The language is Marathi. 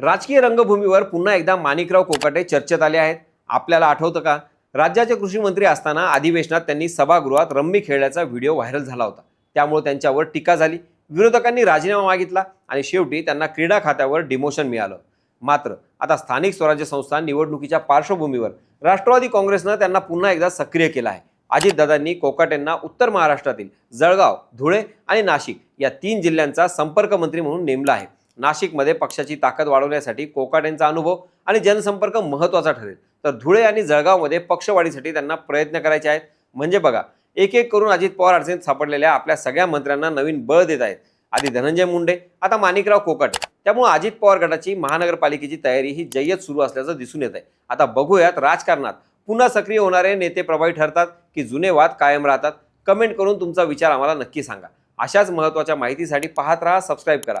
राजकीय रंगभूमीवर पुन्हा एकदा माणिकराव कोकाटे चर्चेत आले आहेत. आपल्याला आठवतं का? राज्याचे कृषी मंत्री असताना अधिवेशनात त्यांनी सभागृहात रम्मी खेळल्याचा व्हिडिओ व्हायरल झाला होता. त्यामुळे त्यांच्यावर टीका झाली. विरोधकांनी राजीनामा मागितला आणि शेवटी त्यांना क्रीडा खात्यावर डिमोशन मिळालं. मात्र आता स्थानिक स्वराज्य संस्था निवडणुकीच्या पार्श्वभूमीवर राष्ट्रवादी काँग्रेसनं त्यांना पुन्हा एकदा सक्रिय केलं आहे. अजितदादांनी कोकाटेंना उत्तर महाराष्ट्रातील जळगाव धुळे आणि नाशिक या तीन जिल्ह्यांचा संपर्क मंत्री म्हणून नेमला आहे. नाशिकमध्ये पक्षाची ताकद वाढवण्यासाठी कोकाटेंचा अनुभव आणि जनसंपर्क महत्त्वाचा ठरेल. तर धुळे आणि जळगावमध्ये पक्षवाढीसाठी त्यांना प्रयत्न करायचे आहेत. म्हणजे बघा एक एक करून अजित पवार अडचणीत सापडलेल्या आपल्या सगळ्या मंत्र्यांना नवीन बळ देत आहेत. आधी धनंजय मुंडे आता माणिकराव कोकाटे. त्यामुळे अजित पवार गटाची महानगरपालिकेची तयारी ही जय्यत सुरू असल्याचं दिसून येत आहे आता बघूयात राजकारणात. पुन्हा सक्रिय होणारे नेते प्रभावी ठरतात की जुने वाद कायम राहतात? कमेंट करून तुमचा विचार आम्हाला नक्की सांगा. अशाच महत्त्वाच्या माहितीसाठी पाहत राहा सबस्क्राईब करा.